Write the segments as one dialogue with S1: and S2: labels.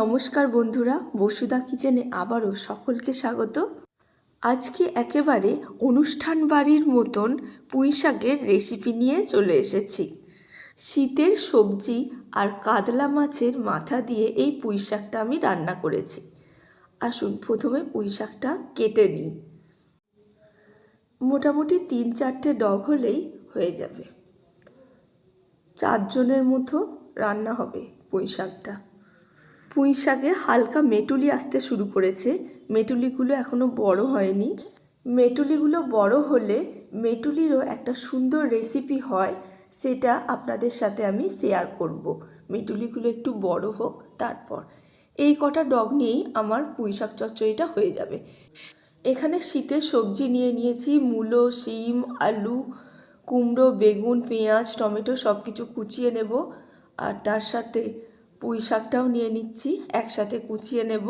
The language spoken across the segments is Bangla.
S1: নমস্কার বন্ধুরা বসুদা কিচেনে আবারও সকলকে স্বাগত। আজকে একেবারে অনুষ্ঠান বাড়ির মতন পুঁই শাকের রেসিপি নিয়ে চলে এসেছি। শীতের সবজি আর কাতলা মাছের মাথা দিয়ে এই পুঁই শাকটা আমি রান্না করেছি। আসুন প্রথমে পুঁই শাকটা কেটে নিই। মোটামুটি তিন চারটে ডগ হলেই হয়ে যাবে। চারজনের মতো রান্না হবে পুঁই শাকটা। পুঁই শাকে হালকা মেটুলি আসতে শুরু করেছে। মেটুলিগুলো এখনও বড় হয়নি। মেটুলিগুলো বড় হলে মেটুলিরও একটা সুন্দর রেসিপি হয়, সেটা আপনাদের সাথে আমি শেয়ার করব। মেটুলিগুলো একটু বড় হোক, তারপর। এই কটা ডগ নিয়েই আমার পুঁই শাক চচ্চড়িটা হয়ে যাবে। এখানে শীতের সবজি নিয়ে নিয়েছি, মূলো, শিম, আলু, কুমড়ো, বেগুন, পেঁয়াজ, টমেটো সব কিছু কুচিয়ে নেব। আর তার সাথে পুঁই শাকটাও নিয়ে নিচ্ছি, একসাথে কুচিয়ে নেব।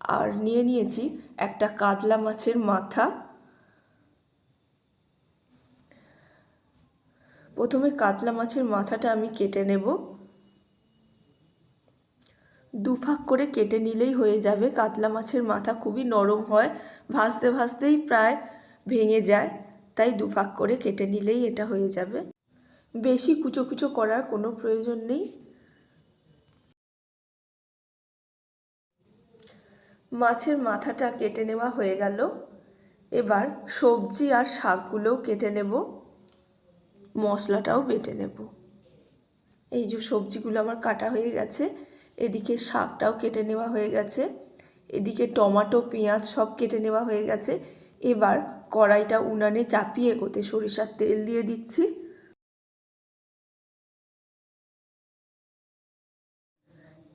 S1: আর নিয়ে নিয়েছি একটা কাতলা মাছের মাথা। প্রথমে কাতলা মাছের মাথাটা আমি কেটে নেব। দুফাক করে কেটে নিলেই হয়ে যাবে। কাতলা মাছের মাথা খুবই নরম হয়, ভাজতে ভাজতেই প্রায় ভেঙে যায়। তাই দুফাক করে কেটে নিলেই এটা হয়ে যাবে। বেশি কুচো কুচো করার কোনো প্রয়োজন নেই। মাছের মাথাটা কেটে নেওয়া হয়ে গেল। এবার সবজি আর শাকগুলোও কেটে নেব। মশলাটাও বেটে নেব। এই যে সবজিগুলো আমার কাটা হয়ে গেছে, এদিকে শাকটাও কেটে নেওয়া হয়ে গেছে, এদিকে টমাটো, পেঁয়াজ সব কেটে নেওয়া হয়ে গেছে। এবার কড়াইটা উনানে চাপিয়ে ওতে সরিষার তেল দিয়ে দিচ্ছি।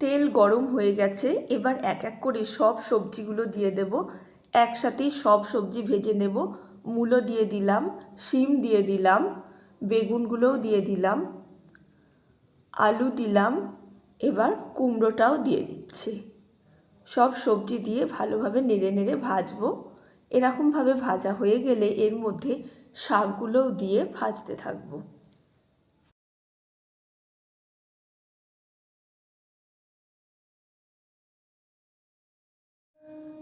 S1: তেল গরম হয়ে গেছে, এবার এক এক করে সব সবজিগুলো দিয়ে দেব। একসাথেই সব সবজি ভেজে নেব। মূলো দিয়ে দিলাম, শিম দিয়ে দিলাম, বেগুনগুলোও দিয়ে দিলাম, আলু দিলাম, এবার কুমড়োটাও দিয়ে দিচ্ছি। সব সবজি দিয়ে ভালোভাবে নেড়ে নেড়ে ভাজবো। এরকমভাবে ভাজা হয়ে গেলে এর মধ্যে শাকগুলোও দিয়ে ভাজতে থাকব।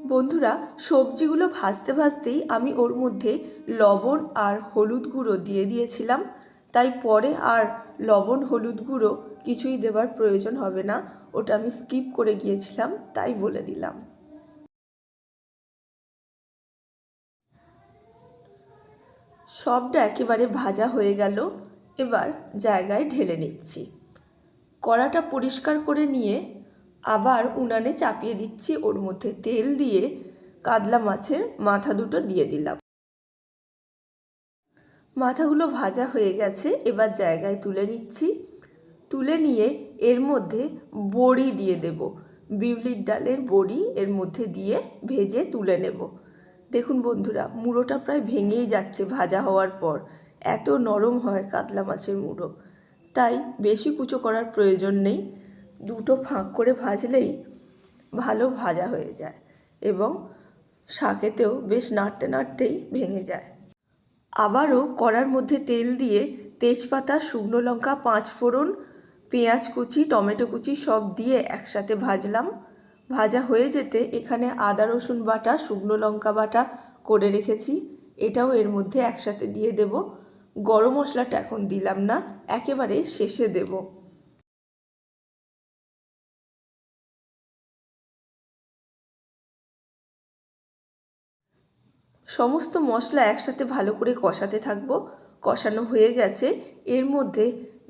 S1: বন্ধুরা, সবজিগুলো ভাজতে ভাজতেই আমি ওর মধ্যে লবণ আর হলুদ গুঁড়ো দিয়ে দিয়েছিলাম। তাই পরে আর লবণ, হলুদ গুঁড়ো কিছুই দেবার প্রয়োজন হবে না। ওটা আমি স্কিপ করে গিয়েছিলাম, তাই বলে দিলাম। সবটা একেবারে ভাজা হয়ে গেল। এবার জায়গায় ঢেলে নিচ্ছি। কড়াটা পরিষ্কার করে নিয়ে আবার উনানে চাপিয়ে দিচ্ছি ওর মধ্যে তেল দিয়ে কাতলা মাছের মাথা দুটো দিয়ে দিলাম। মাথাগুলো ভাজা হয়ে গেছে, এবার জায়গায় তুলে নিচ্ছি। তুলে নিয়ে এর মধ্যে বড়ি দিয়ে দেব। বিউলির ডালের বড়ি এর মধ্যে দিয়ে ভেজে তুলে নেব। দেখুন বন্ধুরা, মুড়োটা প্রায় ভেঙেই যাচ্ছে ভাজা হওয়ার পর। এত নরম হয় কাতলা মাছের মুড়ো। তাই বেশি কুচো করার প্রয়োজন নেই। দুটো ফাঁক করে ভাজলেই ভালো ভাজা হয়ে যায় এবং শাকেতেও বেশ নাড়তে নাড়তেই ভেঙে যায়। আবারও কড়ার মধ্যে তেল দিয়ে তেজপাতা, শুকনো লঙ্কা, পাঁচ ফোড়ন, পেঁয়াজ কুচি, টমেটো কুচি সব দিয়ে একসাথে ভাজলাম। ভাজা হয়ে যেতে এখানে আদা, রসুন বাটা, শুকনো লঙ্কা বাটা করে রেখেছি। এটাও এর মধ্যে একসাথে দিয়ে দেব। গরম মশলাটা এখন দিলাম না, একেবারে শেষে দেবো। সমস্ত মশলা একসাথে ভালো করে কষাতে থাকব। কষানো হয়ে গেছে। এর মধ্যে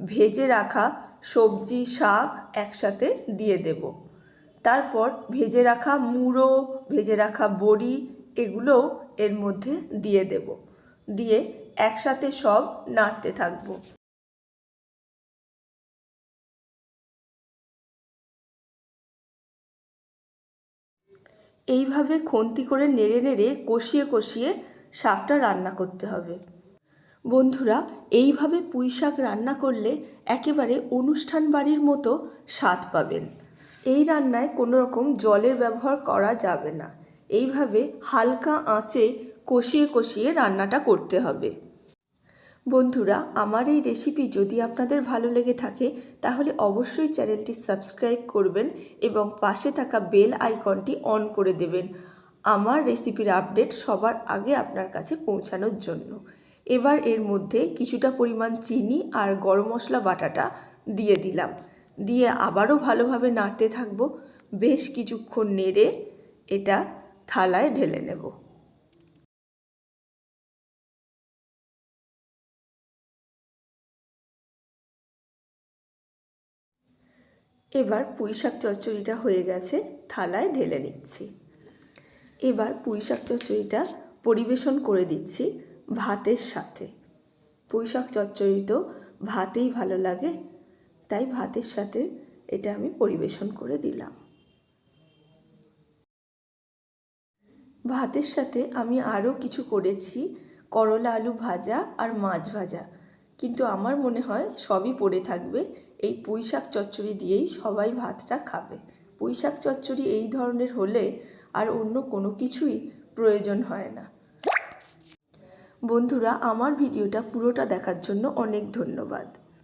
S1: ভেজে রাখা সবজি, শাক একসাথে দিয়ে দেব। তারপর ভেজে রাখা মুড়ো, ভেজে রাখা বড়ি, এগুলোও এর মধ্যে দিয়ে দেব। দিয়ে একসাথে সব নাড়তে থাকব। এইভাবে খন্তি করে নেড়ে নেড়ে কষিয়ে কষিয়ে শাকটা রান্না করতে হবে। বন্ধুরা, এইভাবে পুঁই শাক রান্না করলে একেবারে অনুষ্ঠান বাড়ির মতো স্বাদ পাবেন। এই রান্নায় কোনো রকম জলের ব্যবহার করা যাবে না। এইভাবে হালকা আঁচে কষিয়ে কষিয়ে রান্নাটা করতে হবে। বন্ধুরা, আমার এই রেসিপি যদি আপনাদের ভালো লেগে থাকে, তাহলে অবশ্যই চ্যানেলটি সাবস্ক্রাইব করবেন এবং পাশে থাকা বেল আইকনটি অন করে দেবেন। আমার রেসিপির আপডেট সবার আগে আপনার কাছে পৌঁছানোর জন্য। এবার এর মধ্যে কিছুটা পরিমাণ চিনি আর গরম মশলা বাটাটা দিয়ে দিলাম। দিয়ে আবারও ভালোভাবে নাড়তে থাকব। বেশ কিছুক্ষণ নেড়ে এটা থালায় ঢেলে নেব। এবার পুঁই শাক চচ্চড়িটা হয়ে গেছে, থালায় ঢেলে নিচ্ছি। এবার পুঁই শাক চচ্চড়িটা পরিবেশন করে দিচ্ছি ভাতের সাথে। পুঁই শাক চচ্চড়ি তো ভাতেই ভালো লাগে, তাই ভাতের সাথে এটা আমি পরিবেশন করে দিলাম। ভাতের সাথে আমি আরও কিছু করেছি, করলা আলু ভাজা আর মাছ ভাজা। কিন্তু আমার মনে হয় সবই পড়ে থাকবে এই পুঁই শাক চচ্চড়ি দিয়েই সবাই ভাতটা খাবে। পুঁই শাক চচ্চড়ি এই ধরনের হলে আর অন্য কোনো কিছুই প্রয়োজন হয় না। বন্ধুরা, আমার ভিডিওটা পুরোটা দেখার জন্য অনেক ধন্যবাদ।